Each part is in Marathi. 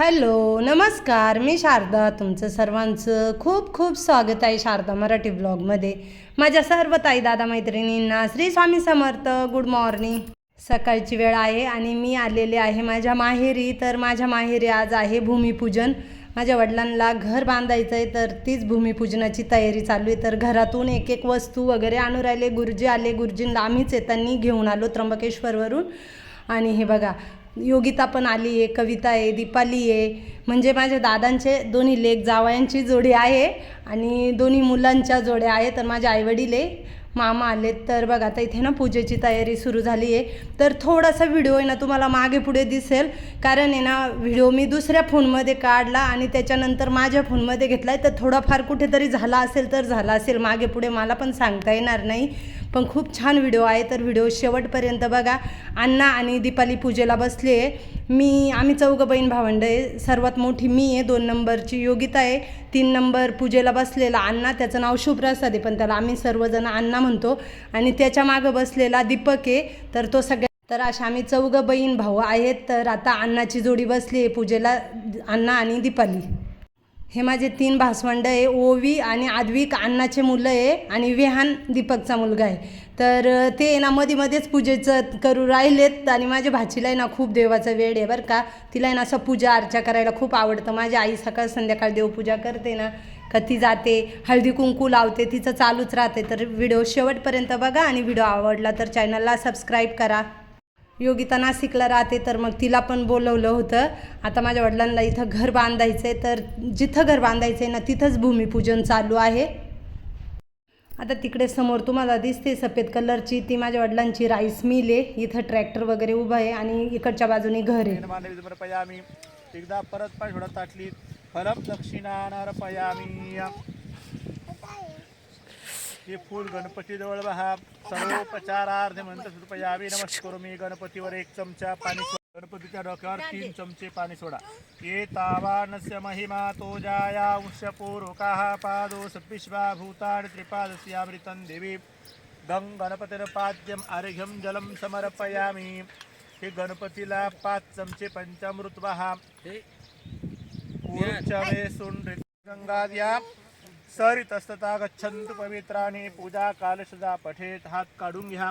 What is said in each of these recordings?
हॅलो नमस्कार. मी शारदा तुमचं सर्वांचं खूप खूप स्वागत आहे शारदा मराठी ब्लॉगमध्ये. माझ्या सर्व ताई दादा मैत्रिणींना श्री स्वामी समर्थ गुड मॉर्निंग. सकाळची वेळ आहे आणि मी आलेले आहे माझ्या माहेरी तर माझ्या माहेरी आज आहे भूमिपूजन. माझ्या वडिलांना घर बांधायचं आहे तर तीच भूमिपूजनाची तयारी चालू आहे. तर घरातून एक एक वस्तू वगैरे आणून राहिले. गुरुजी आले गुरुजींना आम्हीच येताना घेऊन आलो त्र्यंबकेश्वरवरून. आणि हे बघा योगिता पण आली आहे कविता आहे दीपाली आहे. म्हणजे माझ्या दादांचे दोन्ही लेख जावयांची जोडी आहे आणि दोन्ही मुलांच्या जोड्या आहे तर माझे आईवडील आहे मामा आले तर बघा आता इथे ना पूजेची तयारी सुरू झाली आहे. तर थोडासा व्हिडिओ आहे ना तुम्हाला मागे पुढे दिसेल. कारण आहे ना व्हिडिओ मी दुसऱ्या फोनमध्ये काढला आणि त्याच्यानंतर माझ्या फोनमध्ये घेतला आहे. तर थोडाफार कुठेतरी झाला असेल तर झाला असेल. मागे पुढे मला पण सांगता येणार नाही. पण खूप छान व्हिडिओ आहे. तर व्हिडिओ शेवटपर्यंत बघा. अण्णा आणि दीपाली पूजेला बसले. आहे मी आम्ही चौघं बहीण भावंड आहे. सर्वात मोठी मी आहे. दोन नंबरची योगिता आहे. तीन नंबर पूजेला बसलेला अण्णा. त्याचं नाव शुभ्रसाद आहे पण त्याला आम्ही सर्वजण अण्णा म्हणतो. आणि त्याच्या मागं बसलेला दीपक आहे. तर तो सगळ्या तर अशा आम्ही चौघं बहीण भाऊ आहेत. तर आता अण्णाची जोडी बसली आहे पूजेला. अण्णा आणि दीपाली. हे माझे तीन भासवंड आहे ओवी आणि आद्विक अण्णाचे मुलं आहे आणि विहान दीपकचा मुलगा आहे. तर ते ना मध्ये मध्येच पूजेचं करू राहिलेत आणि माझ्या भाचीला आहे ना खूप देवाचा वेळ आहे बरं का. तिला आहे ना असं पूजा अर्चा करायला खूप आवडतं. माझी आई सकाळ संध्याकाळ देवपूजा करते ना का ती जाते हळदी कुंकू लावते तिचं चालूच राहते. तर व्हिडिओ शेवटपर्यंत बघा आणि व्हिडिओ आवडला तर चॅनलला सबस्क्राईब करा. योगिता नाशिकला राहते तर मग तिला पण बोलवलं होतं. आता माझ्या वडिलांना इथं घर बांधायचं आहे तर जिथं घर बांधायचं आहे ना तिथंच भूमिपूजन चालू आहे. आता तिकडे समोर तुम्हाला दिसते सफेद कलरची ती माझ्या वडिलांची राईस मिल आहे. इथं ट्रॅक्टर वगैरे उभं आहे आणि इकडच्या बाजूने घर आहे. एकदा परत पाय ताटली फलम दक्षिणा हे फूल गणपती जवळ बहा. सर्वोपचारार्थ म्हणत सुपयामी नमस्कार मी गणपतीवर एक चमचा पाणी सोडा. गणपतीच्या डोक्यावर तीन चमचे पाणी सोडा. ये तावानस्य महिमा तो जाया. अंशपूर्वकाः पादो सपिश्वा भूतानि त्रिपादस्यामृतं देवी. गंग गणपतीनं पाद्यम अर्घ्यम जलम समर्पयामी. हे गणपतीला पाच चमचे पंचामृत वहा ऊर्चवेसून गंगाद्या. सरितस्तता गच्छन्तु पवित्राणि पूजा कालशदा पठेत हात काढून घ्या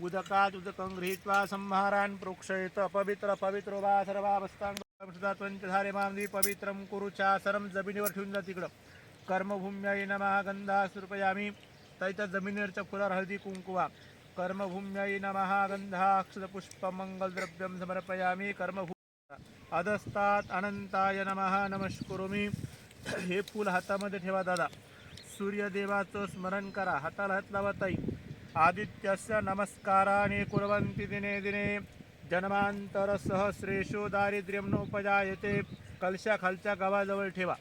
उदकात उदकं गृहीत्वा संहारान् प्रोक्षयत। अपवित्र पवित्र वा सर्वावस्थांधारे मांदी पवित्रं कुरु चासरम जमिनीवर ठेवून जा तिकडं कर्मभूम्याई नमः गंधा सुरपयामी तैच्या जमिनीवरच्या फुलावर हळदी कुंकुवा कर्मभूम्याई नमः गंधा अक्षरपुष्पमंगलद्रव्यं समर्पयामी। कर्मभू अधस्तात् अनंताय नमः नमस्कुरुमी। हे फूल हातामध्ये ठेवा दादा. सूर्यदेवाचं स्मरण करा. हाताला हात लावा ताई. आदित्यस्य नमस्काराने कुर्वन्ति दिने दिने. जन्मांतर दारिद्र्यम दारिद्र्यं नोपजायते. कलशा खालच्या गावाजवळ ठेवा.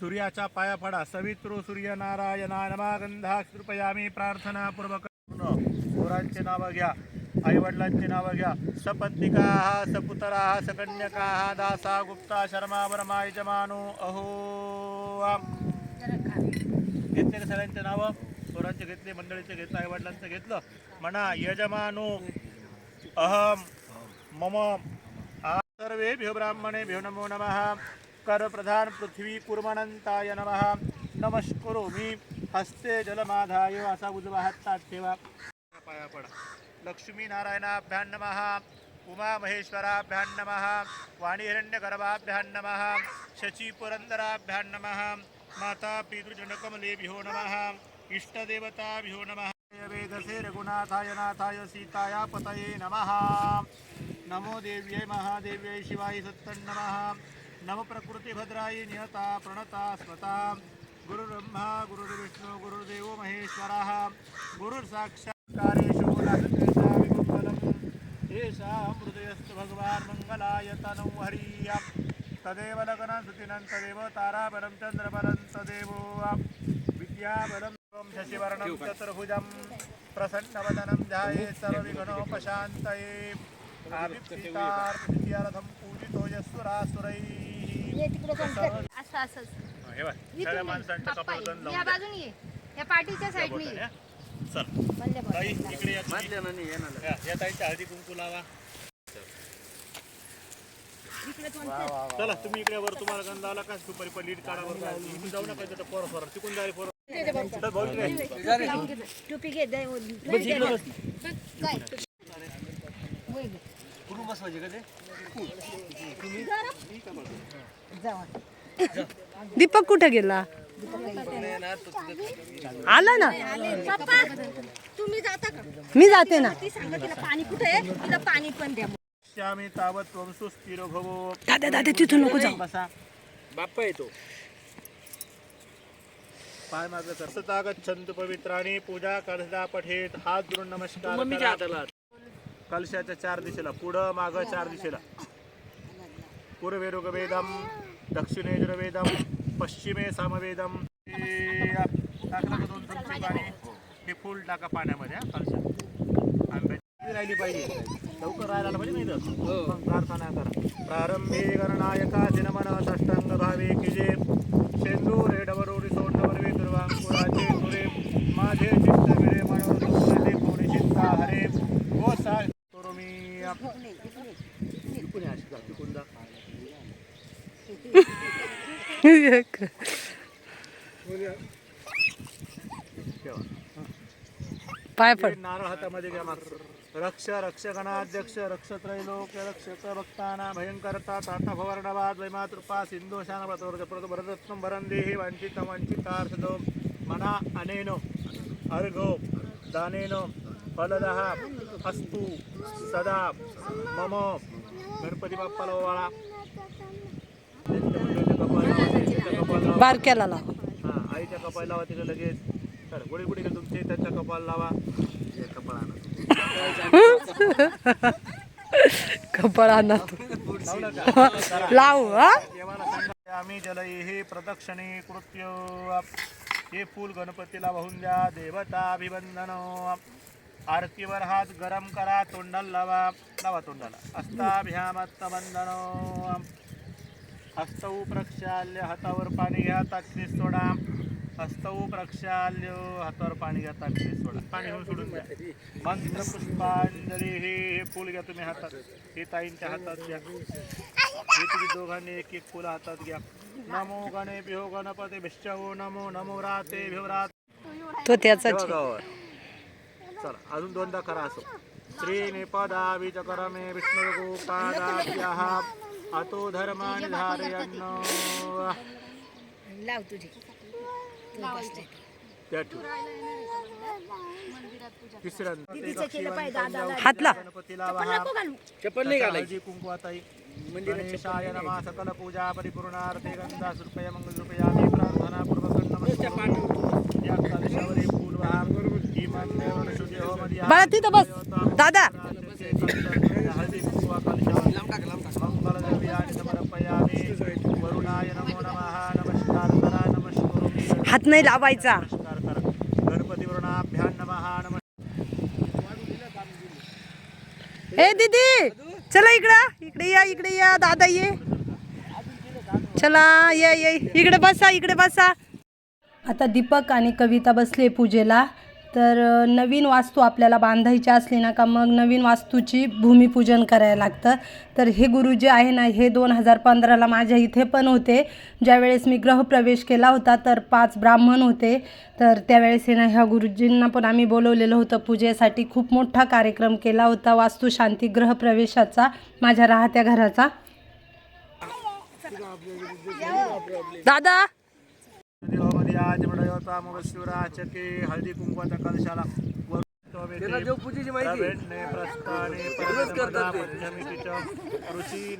सूर्याच्या पाया पडा. सवित्रो सूर्यनारायणा नमागंधा कृपयामी मी प्रार्थनापूर्वक गुरांचे नावं घ्या. आई वडिलांची नावं घ्या. सपत्निका सपुतरा सकन्यका दासा गुप्ता शर्मा वर्मा यजमानो अहो घेतले का सगळ्यांचे नावं पोरांचे घेतले मंडळीचे घेतलं आई वडिलांचं घेतलं. म्हणा यजमानो अहम मम आ. सर्वे भ्यो ब्राह्मणे भ्यो नमो नमः. कर प्रधान पृथ्वी कुर्मनंताय नमः. नमस्करो मी. हस्ते जलमाधाय. असा उजवा हात ठेवा. पाया पडा. लक्ष्मी नारायणाभ्यां नमः उमा नमः वाणीहिरण्यगर्भाभ्यां नमः नमः माता पितृजनकमलेभ्यो नमः इष्टदेवताभ्यो नमः। वेदसे रघुनाथाय नाथाय सीताया पतये नमः। नमो देव्यै महादेव्यै शिवाय सत्तन्नमः नम। प्रकृतिभद्राय नियता प्रणता स्मता गुरुर्ब्रह्मा गुरुर्विष्णु गुरुर्देवो महेश्वरः। गुरुर्साक्षात् येषां हृदयस्तु भगवान् मङ्गलाय तनौ हरिय। तदेव लगनश्रुतिनं तदेव ताराबलं चन्द्रबलं तदेवो विद्याबलं शशिवर्णं चतुर्भुजं प्रसन्नवदनं ध्याये सर्वविघ्नोपशान्तये। आविप्सितार्थं पूजितो यस्सुरासुरैः असं असंच ये. बाजूने ये. या पाठीच्या साईडने हा? चल. बंद बोल. ताई इकडे या तुम्ही. या या ताईच्या हळदी कुंकू लावा. चला. तुम्ही इकडे वर तुम्हाला गंध आला का? सुपारी पण लीड काढा वर जाऊ नका तिथं पोरं. पोरं तिकून जाईल पोरं. टोपी घे दे. काय? दीपक कुठे गेला? आला ना? पप्पा तुम्ही जाता का? मी जाते ना. ती सांगा तिला पाणी कुठे आहे? तिला पाणी पण द्या. श्यामी तावत त्वं सुस्थिरो भवो दादा दादा तिथून नको जाऊ. बसा. बाप्पा येतो. पाय मागे कर सता गच्छन्तु पवित्राणी पूजा करता पठेत. हात जोडून नमस्कार मम्मीच्या करा. हाताला कलशाच्या चार दिशेला पुढं मागं चार दिशेला. पूर्वे ऋग्वेदम दक्षिणे यजुर्वेदम पश्चिमे सामवेदम टाकलं का दोन चमचे पाणी फुल टाका पाण्यामध्ये आंब्याची राहिली पाहिजे. लवकर राहायला पाहिजे नाही तर प्रार्थना करा. प्रारंभी गणनायका दिनमन षष्टांग भावे की जे. शेंदूर हे डबरोरी सोंडवरवे दुर्वांकुराचे माझे चित्त विरे मनोरे पुरी चिंता हरे हो सा करू मी इकडून ये अशी जा, इकडून जा. ठेवा. पाय पड. नारळ हातामध्ये घ्या माग रक्ष रक्षगणाध्यक्ष रक्षत्रैलोक्य रक्षक भक्ताना भयंकरता ताता भवर्णवाद वैमातृपा सिंधोशान भरतत्न प्रत भरतत्वं भरन्देहि वंचित वंचितार्थदो मना अनेनो अर्घो दानेनो फलदः अस्तु सदा मम गणपती बाप्पाला ओवाळा. लावा, त्यांच्या कपाळाला लावा. बारक्याला लाव. हा आईच्या कपाळाला लावा तिकडे लगेच. चल गुडी गुडी तुमचे त्यांच्या कपाळ लावा. हे कपाळ आणा. कपाळ आणा. लाव हा? आम्ही जलही प्रदक्षिणे कृत्य हे फूल गणपतीला वाहून द्या देवता अभिवंदन. आरतीवर हात गरम करा तोंडाला लावा. लावा तोंडाला. हस्ताभ्यामत्तबंधन हस्तऊ प्रक्षाल्य हातावर पाणी घ्या ताटली सोडा. हस्तऊ प्रक्षाल्य हातावर पाणी घ्या ताटली सोडा. पाणी घेऊन सोडून द्या. मंत्र पुष्पांजली हे हे फूल घ्या तुम्ही हातात. हे ताईंच्या हातात घ्या. हे तुम्ही दोघांनी एक एक फुलं हातात घ्या. नमो गणेभ्यो गणपती भिष्टवो नमो नमो राते भिवरात तो त्याचाच आहे. चला अजून दोनदा करा असं. श्रीनिपदा विचकरमे विष्णुगोपादाभ्यः अतो धर्माणि धारयन् लाव तुझी. त्या ठेवू. तिसऱ्यांदा हातला. गणपतीला वाहा. चप्पल नाही घालायची. हळदी कुंकवाताई गणेशाय नमः सकल पूजा परिपूर्णार्थे गंधा सुर्पय मंगल रुपयामी प्रार्थना पूर्वक नमस्कार या कलशावरी फूल वाहा इमान देवन शुद्धी मदिया बाळा तिथं बस. दादा हळदी कुंकवा कलशावर मंगल द्रव्याणि समर्पयामि वरुणाय नमो नमः नमस्कार करा नमस्कार हात नाही लावायचा. नमस्कार ए दीदी चला इकडं. इकडे या इकडे या. दादा ये. चला ये ये. इकडे बसा इकडे बसा. आता दीपक आणि कविता बसले पूजेला. तर नवीन वास्तू आपल्याला बांधायची असली ना का मग नवीन वास्तूची भूमिपूजन करायला लागतं. तर हे गुरु जे आहे ना हे दोन हजार पंधराला माझ्या इथे पण होते. ज्यावेळेस मी ग्रहप्रवेश केला होता तर पाच ब्राह्मण होते. तर त्यावेळेस हे ना ह्या गुरुजींना पण आम्ही बोलवलेलं होतं. पूजेसाठी खूप मोठा कार्यक्रम केला होता वास्तुशांती ग्रहप्रवेशाचा माझ्या राहत्या घराचा. दादा देवामध्ये आज म्हणता मग शिवराचके हळदी कुंकवाचा कलशाला त्याला देव पूजेची माहिती आहे. प्रवेण्णे प्रस्थाने रोज करतात ते. पंचमीतिच ऋषी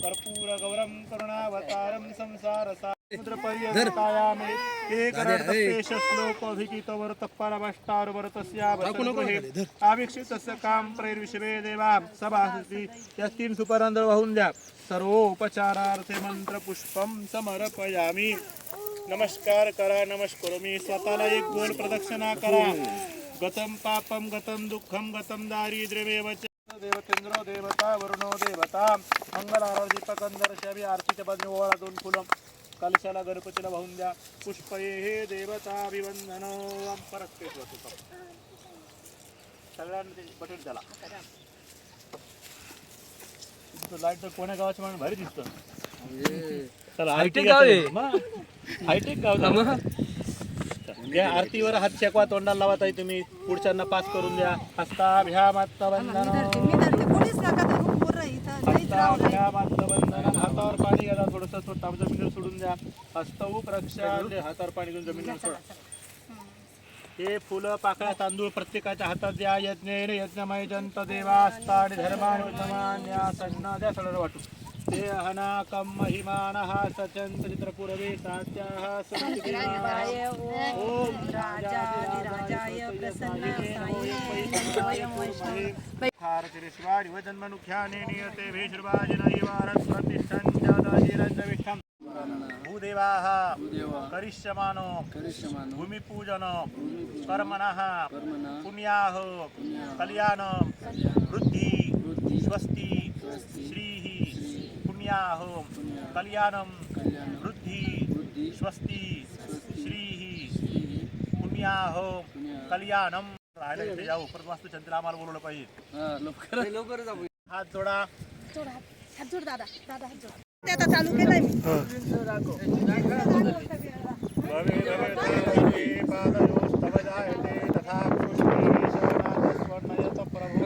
कर्पूर गौरम करुणावतारम संसार आवीक्षितस्य काम प्रैर्विषवे देवा सभासती या तीन सुपरांध्र वाहून द्या. सर्वोपचारार्थे मंत्र पुष्पम समर्पयामी. नमस्कार करा नमस्कार मी स्वतःला एक गोल प्रदक्षिणा करा. गतम पापम गतम दुःखम गतम दारिद्र्यमेव. देवतेंद्र देवता वरुणो देवता मंगलावर दीपकंदर आरतीच्या बाजूने ओवाळा दोन फुलं कलशाला गणपतीला वाहून द्या. पुष्पये हे देवता अभिवंदन परत सगळ्यांना ते बटन त्याला लाइट तर कोण्या गावाचं म्हणून भारी दिसतं. चला हायटेक गाव आहे. हायटेक गाव. या आरतीवर हात शेकवा तोंडाला लावत आहे तुम्ही. पुढच्यांना पास करून द्या. हस्ता भ्या मात्ता बंधन बंधन हातावर पाणी घ्या थोडस जमिनीवर सोडून द्या. हस्तऊक रक्षा हातावर पाणी घेऊन जमिनीवर सोडा. हे फुलं पाकळ्या तांदूळ प्रत्येकाच्या हातात द्या. यज्ञेन यज्ञमय जंत देवास्ता आणि धर्मान विद्यमान्या सन्ना द्या सगळं वाटू ते हना कम महिमान हा सचंत चित्रपुरवे सात्याः. ओम हारतिरिस्वाडि वजन्मनुख्याने नियते भेषुर्वाजिनैवारत् प्रतिष्ठन् जाताजिरञ्जविष्ठम् भूदेवाः करिष्यमानो भूमिपूजन कर्मणः पुण्याः कल्याण। वृद्धि स्वस्ति श्रीः पुण्याः कल्याणं वृद्धि स्वस्ति श्रीः पुण्याः कल्याणं राहायला इथे वास्तू आम्हाला बोलवलं पाहिजे. लवकर लवकर जाऊ. हात जोडा. हात जोड दादा दादा हात जोड. ते आता चालू केलंय. मी भवे भवे पादयोस्तव जायते तथा पुष्पे शरणागस्वर्णयत प्रभो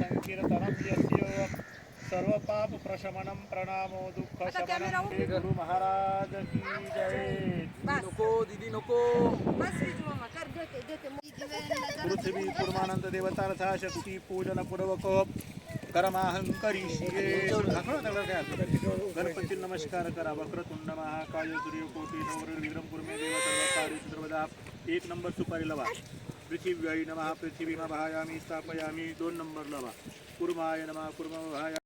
संकीर्तनं यस्य सर्व पाप प्रशमनं प्रणामो दुःख शमनं. हे गुरु महाराज की जय. नको दीदी नको. बस देते पृथ्वी पूर्मानंद देवतार्था शक्ती पूजन पूर्वक करमाहंकरीशिये गणपती नमस्कार करा वक्रतुंड महाकाय सूर्यकोटी नवर विक्रम कुर्मे देव सर्वदा एक नंबर सुपारी लवा पृथिव्याई नमः पृथिवीमा भायामी स्थापयामी दोन नंबर लवा कुर्माय नमः कुर्म भाया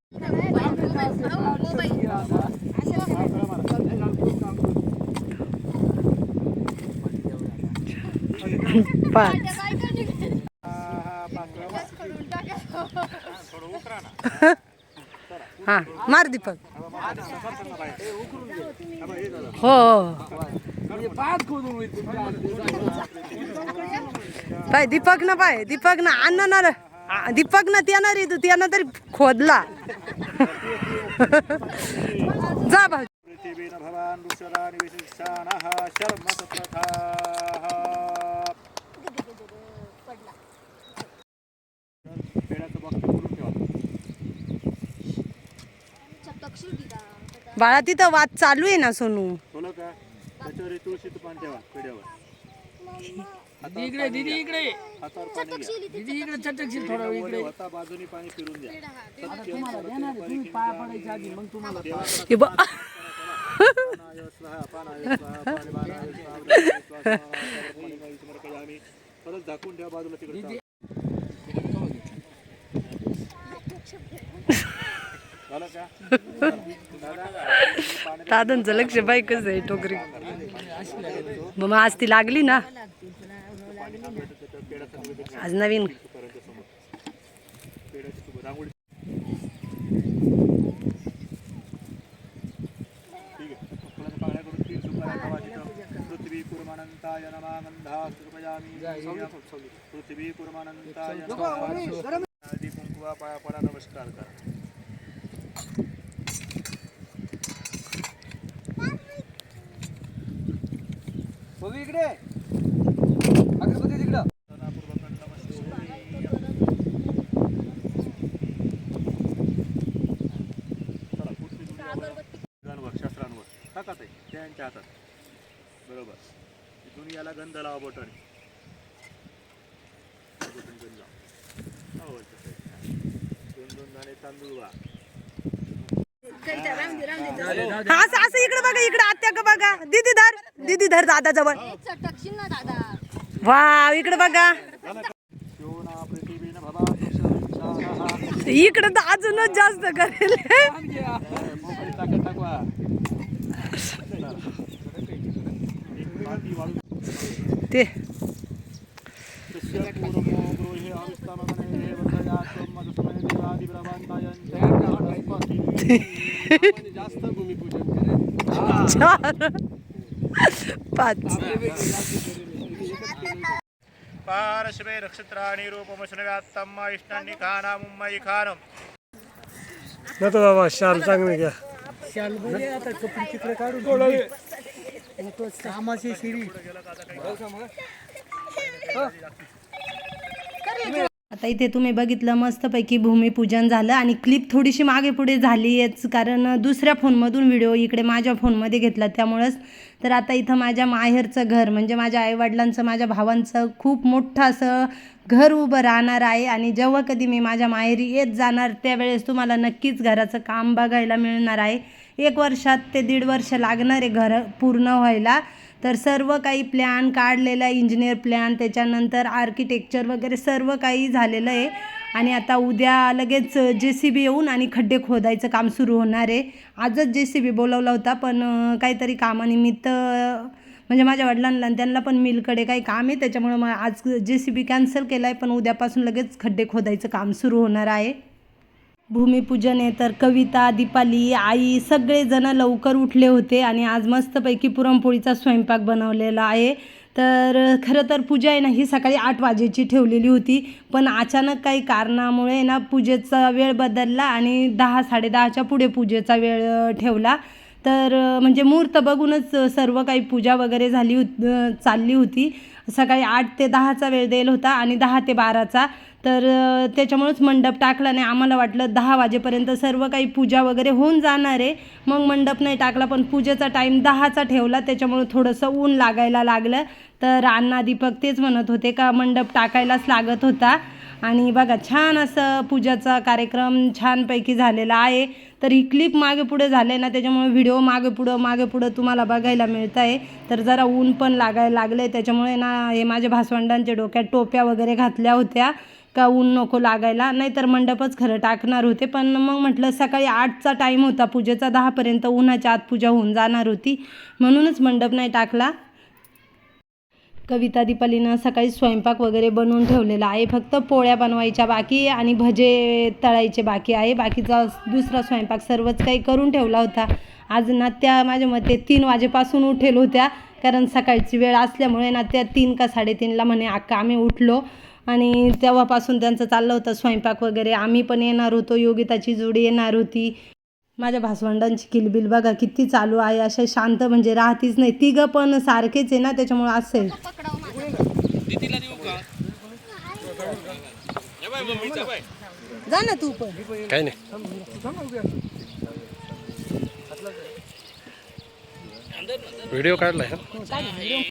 पाच हा मार दीपक. हो, हो पाय दीपक ना पाय दीपक ना अन्न ना दीपक ना त्यानं रे तू त्यानं तरी खोदला. जा भाऊ. पृथिवीन ठेवा बाळा तिथं वाद चालू आहे ना सोनू बोला का त्याच्यावर तुळशीचं पान ठेवा पेड्यावर दीदी इकडे दीदी इकडे हातावर पाणी घ्या दीदी इकडे चटकशील थोडा वेळ इकडे हाता बाजूनी पाणी फिरून द्या तुम्हाला देणार आहे, तुम्ही पाया पडायच्या आधी मग तुम्हाला हे बघ. परत झाकून ठेवा बाजूला तिकडे. दादांचं लक्ष बाई कसं आहे टोकरी. मग आज ती लागली ना? आज नवीन पेड्याची सुबह रांगोळी ठीक आहे फुलाच्या पाकळ्या करून तीन सुपाऱ्या ठेवा तिथं. पृथ्वी कुर्मानंताय नमः। पृथ्वी कुर्मानंताय आधी कुंकुवा पाया पडा नमस्कार करा। इकडे अगरबत्ती तिकडं सदापूर्वक नमस्कार चला पुढची दुनिया बघा. गणवर शस्त्रांवर टाका ते त्यांच्या हातात बरोबर दुनियाला गंध लावा बोटाने बोटाने गंध लावा. तसं आहे. दोन दोन दाणे तांदूळ वा. असं असं इकडे बघा इकडे. आत्या का बघा. दीदी धर. दीदी धर दादा जवळ वा इकडे बघा. इकडे तर अजूनच जास्त करेल. ते. जास्त पाच पारशवे नक्षत्राणि रूपमशनव्यात्तम इष्टांनी खाना मुंबई खानम नको बाबा शाल चांगलं घ्या. शालमध्ये आता कपडे चित्र काढून कामाची शिरी आता इथे तुम्ही बघितलं मस्तपैकी भूमिपूजन झालं आणि क्लिप थोडीशी मागे पुढे झाली आहेच कारण दुसऱ्या फोनमधून व्हिडिओ इकडे माझ्या फोनमध्ये घेतला त्यामुळंच. तर आता इथं माझ्या माहेरचं घर म्हणजे माझ्या आईवडिलांचं माझ्या भावांचं खूप मोठं असं घर उभं राहणार आहे आणि जेव्हा कधी मी माझ्या माहेरी येत जाणार त्यावेळेस तुम्हाला नक्कीच घराचं काम बघायला मिळणार आहे. एक वर्षात ते दीड वर्ष लागणार आहे घर पूर्ण व्हायला. तर सर्व काही प्लॅन काढलेला आहे इंजिनियर प्लॅन त्याच्यानंतर आर्किटेक्चर वगैरे सर्व काही झालेलं आहे. आणि आता उद्या लगेच जे सी बी येऊन आणि खड्डे खोदायचं काम सुरू होणार आहे. आजच जे सी बी बोलवला होता पण काहीतरी कामानिमित्त म्हणजे माझ्या वडिलांना आणि त्यांना पण मिलकडे काही काम आहे. त्याच्यामुळं मग आज जे सी बी कॅन्सल केलं आहे पण उद्यापासून लगेच खड्डे खोदायचं काम सुरू होणार आहे. भूमिपूजन आहे तर कविता दीपाली आई सगळेजण लवकर उठले होते आणि आज मस्तपैकी पुरणपोळीचा स्वयंपाक बनवलेला आहे. तर खरं तर पूजा आहे ना ही सकाळी आठ वाजेची ठेवलेली होती. पण अचानक काही कारणामुळे ना पूजेचा वेळ बदलला आणि दहा साडेदहाच्या पुढे पूजेचा वेळ ठेवला. तर म्हणजे मुहूर्त बघूनच सर्व काही पूजा वगैरे झाली होत चालली होती. सकाळी आठ ते दहाचा वेळ देईल होता आणि दहा ते बाराचा. तर त्याच्यामुळंच त्याच्यामुळेच मंडप टाकला नाही. आम्हाला वाटलं दहा वाजेपर्यंत सर्व काही पूजा वगैरे होऊन जाणार आहे. मग मंडप नाही टाकला पण पूजेचा टाईम दहाचा ठेवला. त्याच्यामुळे थोडंसं ऊन लागायला लागलं. तर अण्णा दीपक तेच म्हणत होते का मंडप टाकायलाच लागत होता. आणि बघा छान असं पूजाचा कार्यक्रम छानपैकी झालेला आहे. तर ही क्लिप मागे पुढे झाले ना त्याच्यामुळे व्हिडिओ मागे पुढं मागे पुढं तुम्हाला बघायला मिळत आहे तर जरा ऊन पण लागायला लागले त्याच्यामुळे ना हे माझ्या भासवंडांच्या डोक्यात टोप्या वगैरे घातल्या होत्या. का ऊन नको लागायला? नाहीतर मंडपच खरं टाकणार होते. पण मग म्हटलं सकाळी आठचा टाईम होता. पूजेचा दहापर्यंत उन्हाच्या आत पूजा होऊन जाणार होती. म्हणूनच मंडप नाही टाकला. कविता दीपालीनं सकाळी स्वयंपाक वगैरे बनवून ठेवलेला आहे. फक्त पोळ्या बनवायच्या बाकी आणि भजे तळायचे बाकी आहे. बाकीचा दुसरा स्वयंपाक सर्वच काही करून ठेवला होता. आज ना त्या माझ्या मते तीन वाजेपासून उठेल होत्या. कारण सकाळची वेळ असल्यामुळे ना त्या तीन का साडेतीनला म्हणे अक्का आम्ही उठलो. आणि तेव्हापासून त्यांचं चाललं होतं स्वयंपाक वगैरे. आम्ही पण येणार होतो योगिताची जोडी येणार होती. माझ्या भासवंडांची किलबिल बघा किती चालू आहे. अशा शांत म्हणजे राहतीच नाही. तिघं पण सारखेच आहे ना त्याच्यामुळे असेल. जा ना तू पण. काही नाही. व्हिडिओ काढलाय हा?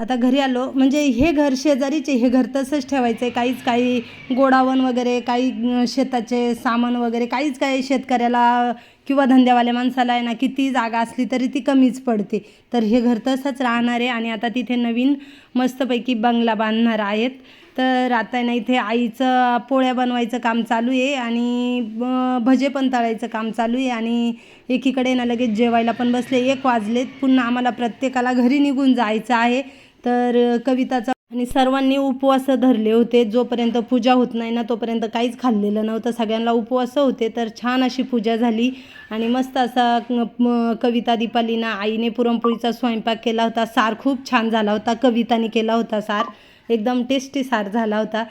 आता घरी आलो म्हणजे हे घर शेजारीचे हे घर तसंच ठेवायचं आहे काहीच काही गोडावण वगैरे काही शेताचे सामान वगैरे काहीच काही शेतकऱ्याला किंवा धंद्यावाल्या माणसाला आहे ना किती जागा असली तरी ती कमीच पडते. तर हे घर तसंच राहणार आहे आणि आता तिथे नवीन मस्तपैकी बंगला बांधणार आहेत. तर आता आहे ना इथे आईचं पोळ्या बनवायचं काम चालू आहे आणि भजे पण तळायचं काम चालू आहे आणि एकीकडे ना लगेच जेवायला पण बसले. एक वाजलेत पुन्हा आम्हाला प्रत्येकाला घरी निघून जायचं आहे. तर कविताचा आणि सर्वांनी उपवास धरले होते. जोपर्यंत पूजा होत नाही ना तोपर्यंत काहीच खाल्लेलं नव्हतं. सगळ्यांना उपवास होते तर छान अशी पूजा झाली. आणि मस्त असा कविता दीपालीना आईने पुरणपोळीचा स्वयंपाक केला होता. सार खूप छान झाला होता. कविताने केला होता सार. एकदम टेस्टी सार झाला होता.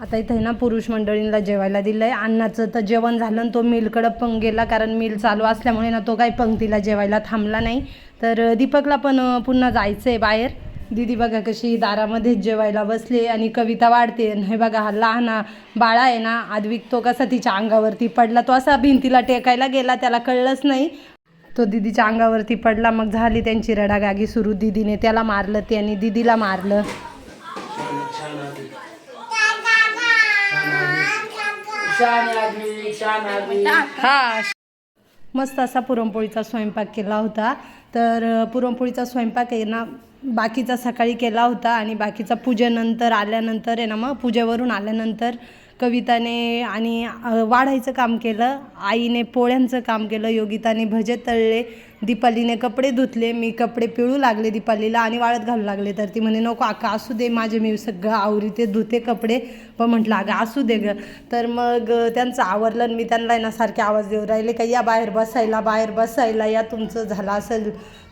आता इथे ना पुरुष मंडळींना जेवायला दिलं आहे अन्नाचं तर जेवण झालं आणि तो मिलकडं पण गेला कारण मिल चालू असल्यामुळे ना तो काही पंक्तीला जेवायला थांबला नाही. तर दीपकला पण पुन्हा जायचं आहे बाहेर. दीदी बघा कशी दारामध्येच जेवायला बसले आणि कविता वाढते. आणि हे बघा हा लहान बाळा आहे ना आदविक तो कसा तिच्या अंगावरती पडला. तो असा भिंतीला टेकायला गेला त्याला कळलंच नाही. तो दीदीच्या अंगावरती पडला मग झाली त्यांची रडागागी सुरू. दीदीने त्याला मारलं त्याने दीदीला मारलं. हा. मस्त असा पुरणपोळीचा स्वयंपाक केला होता. तर पुरणपोळीचा स्वयंपाक आहे ना बाकीचा सकाळी केला होता आणि बाकीचा पूजेनंतर आल्यानंतर आहे ना मग पूजेवरून आल्यानंतर कविताने आणि वाढायचं काम केलं आईने पोळ्यांचं काम केलं योगिताने भजे तळले दीपालीने कपडे धुतले मी कपडे पिळू लागले दीपालीला आणि वाळत घालू लागले. तर ती म्हणे नको अक्का असू दे माझे मी सगळं आवरीते धुते कपडे. पण म्हटलं अगं असू दे ग. तर मग त्यांचं आवरलं आणि मी त्यांना ना सारखे आवाज देऊ राहिले का या बाहेर बसायला बाहेर बसायला या तुमचं झालं असेल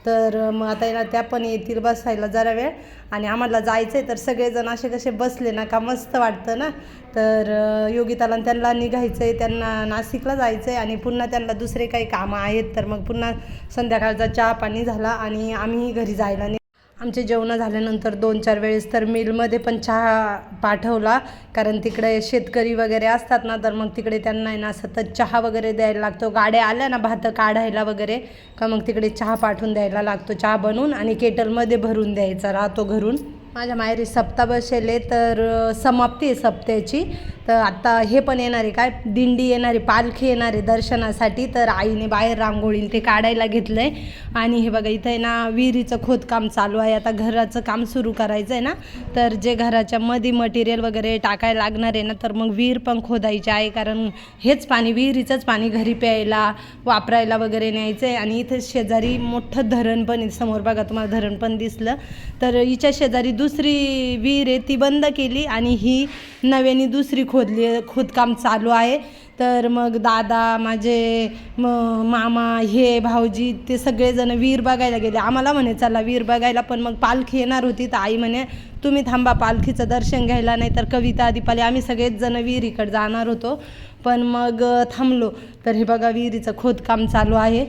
तर मग आता येणार त्या पण येतील बसायला जरा वेळ. आणि आम्हाला जायचं आहे तर सगळेजण असे कसे बसले ना का मस्त वाटतं ना. तर योगिताला त्यांना निघायचं आहे त्यांना नाशिकला जायचं आहे आणि पुन्हा त्यांना दुसरे काही कामं आहेत. तर मग पुन्हा संध्याकाळचा चहा पाणी झाला आणि आम्ही घरी जायला नाही आमचे जेवणं झाल्यानंतर दोन चार वेळेस तर मिलमध्ये पण चहा पाठवला. कारण तिकडे शेतकरी वगैरे असतात ना तर मग तिकडे त्यांना आहे ना सतत चहा वगैरे द्यायला लागतो. गाड्या आल्या ना भात काढायला वगैरे का मग तिकडे चहा पाठवून द्यायला लागतो. चहा बनवून आणि केटलमध्ये भरून द्यायचा राहतो घरून. माझ्या माहेरी सप्ता बसेले तर समाप्ती आहे सप्त्याची तर आता हे पण येणार आहे काय? दिंडी येणारी पालखी येणार आहे दर्शनासाठी. तर आईने बाहेर रांगोळी ते काढायला घेतलं आहे आणि हे बघा इथं आहे ना विहिरीचं खोदकाम चालू आहे. आता घराचं काम सुरू करायचं आहे ना. तर जे घराच्या मध्ये मटेरियल वगैरे टाकायला लागणार आहे ना तर मग विहीर पण खोदायची आहे. कारण हेच पाणी विहिरीचंच पाणी घरी प्यायला वापरायला वगैरे न्यायचं आहे आणि इथं शेजारी मोठं धरण पण आहे. समोर बघा तुम्हाला धरण पण दिसलं. तर हिच्या शेजारी दुसरी विहीर आहे ती बंद केली आणि ही नव्याने दुसरी खोदली खोदकाम चालू आहे. तर मग दादा माझे म मामा हे भाऊजी ते सगळेजण विहीर बघायला गेले. आम्हाला म्हणे चला विहीर बघायला. पण मग पालखी येणार होती. तर आई म्हणे तुम्ही थांबा पालखीचं दर्शन घ्यायला नाही तर कविता दीपाली आम्ही सगळेच जण विहिरीकडे जाणार होतो. पण मग थांबलो. तर हे बघा विहिरीचं खोदकाम चालू आहे.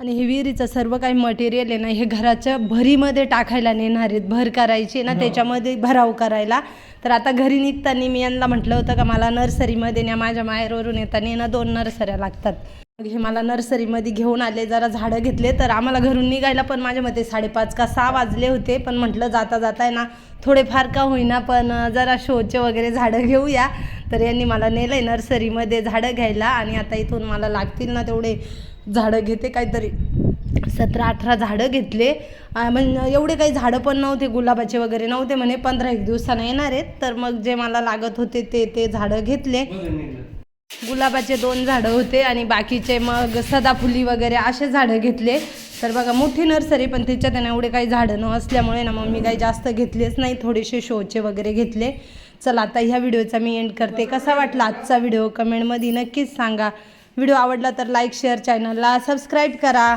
आणि हे विहिरीचं सर्व काही मटेरियल आहे ना हे घराच्या भरीमध्ये टाकायला नेणार आहेत. भर करायची ना त्याच्यामध्ये भराव करायला. तर आता घरी निघताना मी यांना म्हटलं होतं का मला नर्सरीमध्ये न्या माझ्या माहेरवरून येताना ना दोन नर्सऱ्या लागतात. हे मला नर्सरीमध्ये घेऊन आले जरा झाडं घेतले तर आम्हाला घरून निघायला पण माझ्या मते साडेपाच का सहा वाजले होते पण म्हटलं जाता जाता आहे ना थोडेफार का होईना पण जरा शोचे वगैरे झाडं घेऊया. तर यांनी मला नेलं आहे नर्सरीमध्ये झाडं घ्यायला आणि आता इथून मला लागतील ना तेवढे झाडं घेते काहीतरी. सतरा अठरा झाडं घेतले. म्हणजे एवढे काही झाडं पण नव्हते गुलाबाचे वगैरे नव्हते म्हणे पंधरा एक दिवसानं येणार आहेत. तर मग जे मला लागत होते ते ते झाडं घेतले. गुलाबाचे दोन झाडं होते आणि बाकीचे मग सदाफुली वगैरे असे झाडं घेतले. तर बघा मोठी नर्सरी पण त्याच्यात त्यांना ना एवढे काही झाडं न असल्यामुळे ना मग मी काही जास्त घेतलेच नाही थोडेसे शोचे वगैरे घेतले. चला आता ह्या व्हिडिओचा मी एंड करते. कसा वाटला आजचा व्हिडिओ? कमेंटमध्ये नक्कीच सांगा. व्हिडिओ आवडला तर लाईक शेअर चॅनलला सबस्क्राईब करा.